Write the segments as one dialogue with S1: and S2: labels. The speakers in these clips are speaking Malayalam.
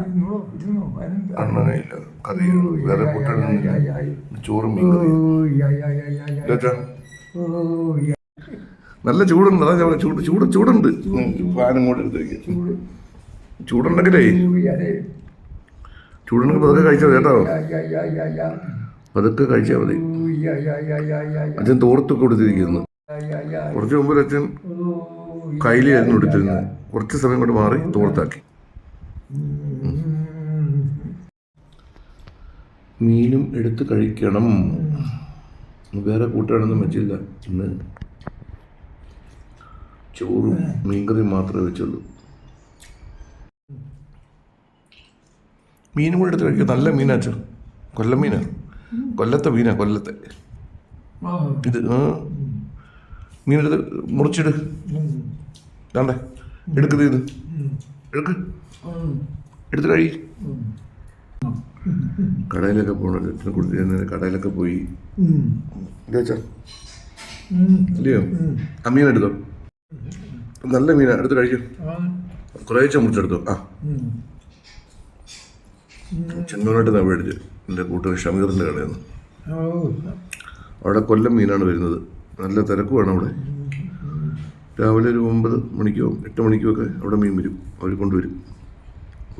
S1: ഇരുന്നോ?
S2: അണ്ണനയില്ല വേറെ. ചോറും. നല്ല ചൂടുണ്ട് അതാ ഞാൻ ചൂട് ചൂട് ചൂടുണ്ട് ഫാനും കൂടെ. ചൂടുണ്ടെങ്കിലേ. ചൂടുണ്ടെങ്കിൽ പതുക്കെ കഴിച്ചാൽ കേട്ടോ. പതുക്കെ കഴിച്ചാൽ മതി. അച്ഛൻ തോർത്തൊക്കെ കൊടുത്തിരിക്കുന്നു. കുറച്ച് മുമ്പ് അച്ഛൻ കയ്യിലായിരുന്നു എടുത്തിരുന്നത് കുറച്ച് സമയം കൊണ്ട് മാറി തോർത്താക്കി. മീനും എടുത്ത് കഴിക്കണം. വേറെ കൂട്ടാനൊന്നും വെച്ചില്ല ഇന്ന് ചോറും മീൻകറിയും മാത്രമേ വെച്ചുള്ളൂ. മീനും കൂടെ എടുത്ത് കഴിക്കുക നല്ല മീനാച്ചോ കൊല്ലം മീനാ. കൊല്ലത്തെ മീനാ കൊല്ലത്തെ. ഇത് മീനെടുത്ത് മുറിച്ചിട്. കണ്ടേ എടുക്കുന്നത് ഇത്. എടുക്ക്. എടുത്തു കഴി. കടയിലൊക്കെ പോകണം അച്ഛനെ കൊടുത്തിരുന്ന കടയിലൊക്കെ പോയി.
S1: അല്ലയോ.
S2: ആ മീൻ എടുത്തോ. നല്ല മീനാ. എടുത്ത് കഴിക്കും. കുറേശ്ശെ മുറിച്ചെടുത്തോ ആ.
S1: ഉം.
S2: ചെങ്ങോനായിട്ട് ഞാൻ മേടിച്ച് എന്റെ കൂട്ടുകാരൻ ഷമീറിന്റെ കടയിൽ നിന്ന്. അവിടെ കൊല്ലം മീനാണ് വരുന്നത്. നല്ല തിരക്കുമാണ് അവിടെ. രാവിലെ ഒരു ഒമ്പത് മണിക്കോ എട്ട് മണിക്കോ ഒക്കെ അവിടെ മീൻ വരും. അവർ കൊണ്ടുവരും.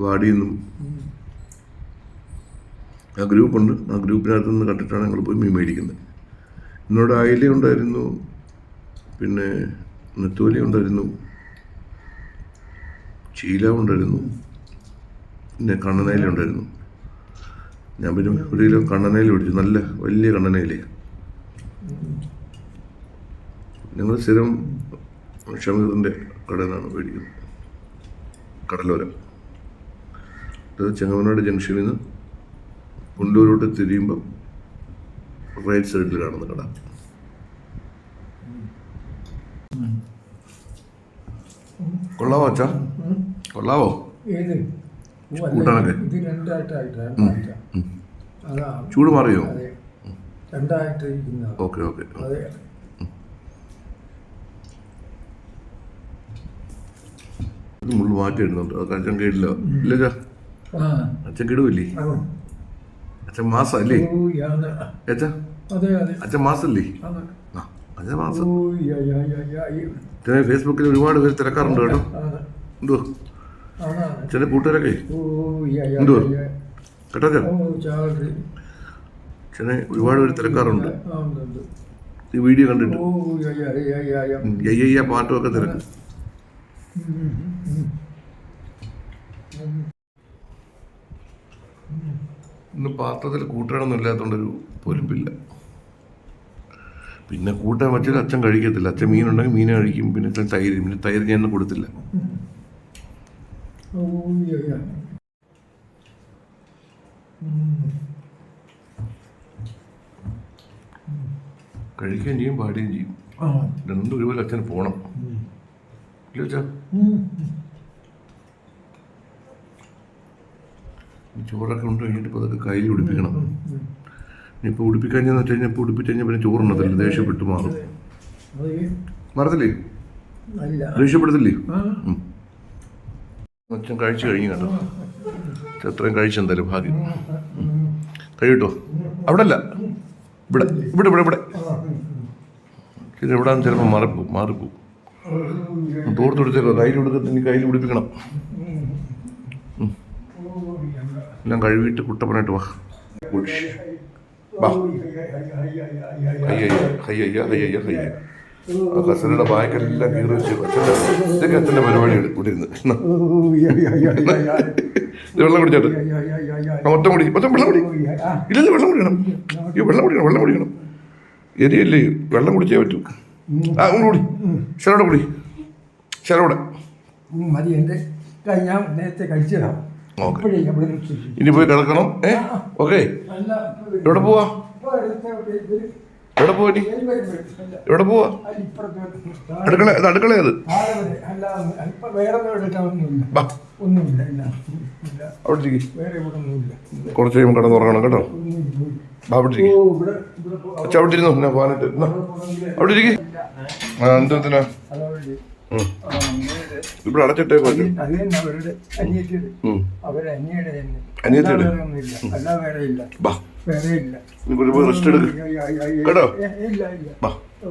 S2: വാടിയിൽ നിന്നും ആ ഗ്രൂപ്പുണ്ട് ആ ഗ്രൂപ്പിനകത്ത് നിന്ന് കണ്ടിട്ടാണ് ഞങ്ങൾ പോയി മീൻ മേടിക്കുന്നത്. എന്നോട് അയല ഉണ്ടായിരുന്നു. പിന്നെ നെത്തോലി ഉണ്ടായിരുന്നു. ചീല ഉണ്ടായിരുന്നു. പിന്നെ കണ്ണനയില ഉണ്ടായിരുന്നു. ഞാൻ പിന്നെ ഒരു കിലോ കണ്ണനയില പിടിച്ചു നല്ല വലിയ കണ്ണനയിലയാണ് ഞങ്ങൾ സ്ഥിരം ഷമീറിന്റെ കടയിൽ നിന്നാണ് മേടിക്കുന്നത് കടലോരം. അത് ചെങ്ങമനാട് ജംഗ്ഷനിൽ നിന്ന് പുല്ലൂരോട്ട് തിരിയുമ്പം റൈറ്റ് സൈഡിൽ കാണുന്ന കട. കൊള്ളാവോ അച്ഛാ? കൊള്ളാവോ? കൂട്ടാനൊക്കെ? ചൂട് മാറിയോ? ഓക്കെ ഓക്കെ
S1: അതെ
S2: ഇത് മുള്ളു മാറ്റി ഇടുന്നുണ്ട് അതൊക്കെ അച്ഛൻ കേടില്ല ഇല്ല അച്ഛൻ കേടുവില്ലേ. അച്ഛൻ മാസം അല്ലേ. അച്ഛാ അച്ഛൻ മാസല്ലേ? അച്ഛൻ മാസം. ഫേസ്ബുക്കിൽ ഒരുപാട് പേര് തിരക്കാറുണ്ട് കേട്ടോ. എന്തോ. അച്ഛന്റെ കൂട്ടുകാരൊക്കെ?
S1: എന്തോ.
S2: കേട്ടോ. അച്ഛനെ ഒരുപാട് പേര് തിരക്കാറുണ്ട്. ഈ വീഡിയോ കണ്ടിട്ട്. യയ്യ പാട്ടും ഒക്കെ തിരക്കും. ഇന്ന് പാത്രത്തിൽ ഇല്ലാത്തതുകൊണ്ടൊരു പൊലിപ്പില്ല. പിന്നെ കൂട്ടാൻ വെച്ചാൽ അച്ഛൻ കഴിക്കത്തില്ല. അച്ഛൻ മീനുണ്ടെങ്കിൽ മീൻ കഴിക്കും. പിന്നെ അച്ഛൻ തൈര് പിന്നെ തൈര് ഞാൻ കൊടുത്തില്ല. കഴിക്കുകയും ചെയ്യും പാടുകയും ചെയ്യും. രണ്ടും ഒരുപോലെ അച്ഛന്
S1: പോണം.
S2: ഇല്ല അച്ഛാ
S1: ഉം.
S2: ഈ ചോറൊക്കെ ഉണ്ട് കഴിഞ്ഞിട്ട് ഇപ്പോൾ അതൊക്കെ കയ്യിൽ ഉടിപ്പിക്കണം. ഇപ്പോൾ ഉടിപ്പിക്കഴിഞ്ഞെന്ന് വെച്ച് കഴിഞ്ഞാൽ ഇപ്പോൾ ഉടുപ്പിച്ച് കഴിഞ്ഞാൽ പിന്നെ ചോറുണ്ടത്തില്ല ദേഷ്യപ്പെട്ട് മാറും. മറത്തില്ലേ
S1: ഈ-
S2: ദേഷ്യപ്പെടുത്തില്ലേ. അച്ഛൻ കഴിച്ചു കഴിഞ്ഞു കേട്ടോ. അത്രയും കഴിച്ചെന്തായാലും ഭാഗ്യം. കഴിയട്ടോ അവിടെ അല്ല ഇവിടെ ഇവിടെ ഇവിടെ ഇവിടെ. ഇത് എവിടെയാണെന്ന് ചിലപ്പോൾ മാറിപ്പോവും മാറിപ്പോ. തോർത്തെടുത്തേക്കോ കയ്യിൽ കൊടുത്തിട്ട് കയ്യിൽ പിടിപ്പിക്കണം. എല്ലാം കഴുകിയിട്ട് കുട്ടപ്പനായിട്ട് വാ. കുഴിച്ച് വാ. അയ്യ അയ്യ അയ്യ അയ്യ ബാക്കെല്ലാം കീറി വെച്ച് അച്ഛന്റെ ഇതൊക്കെ അച്ഛന്റെ പരിപാടി ഇവിടെ. വെള്ളം കുടിച്ചോട്ട്. മൊത്തം കുടി മൊത്തം വെള്ളം കുടി. ഇല്ലല്ലോ വെള്ളം കുടിക്കണം. ഈ വെള്ളം കുടിക്കണം വെള്ളം കുടിക്കണം. എരിയല്ലേ വെള്ളം കുടിച്ചേ പറ്റൂ. ആ കുടി. ശരോടെ കുടി. ശരോടെ
S1: മതി എന്റെ ഞാൻ നേരത്തെ കഴിച്ചതാ.
S2: ഓക്കെ. ഇനി പോയി കിടക്കണം. ഏ? ഓക്കെ. എവിടെ പോവാ? എവിടെ പോവാ. എവിടെ പോവാ?
S1: അത് ഇപ്പുറത്ത്
S2: അടുക്കള അത് അവിടെ കുറച്ച് കഴിയുമ്പോൾ കിടന്നുറങ്ങണം കേട്ടോ. അവിടെ അവിടെ ഇരുന്നു ഞാൻ പോകാനായിട്ട്
S1: അവിടെ
S2: ഇരിക്കും. ആ എന്തെന്തിനാ ഇവിടെ അടച്ചിട്ടേ
S1: അത് തന്നെ അവരുടെ അനിയത്തിയുടെ
S2: ഉം.
S1: അവരുടെ അനിയുടെ തന്നെ.
S2: അനിയത്തിയുടെ?
S1: അല്ല വേറെ ഇല്ല. വേറെ ഇല്ല.
S2: നീ പോയി റെസ്റ്റ് എടുക്ക്.
S1: അയ്യ, അയ്യ, അയ്യ,
S2: കേട്ടോ?
S1: ഇല്ല ഇല്ല. ഓ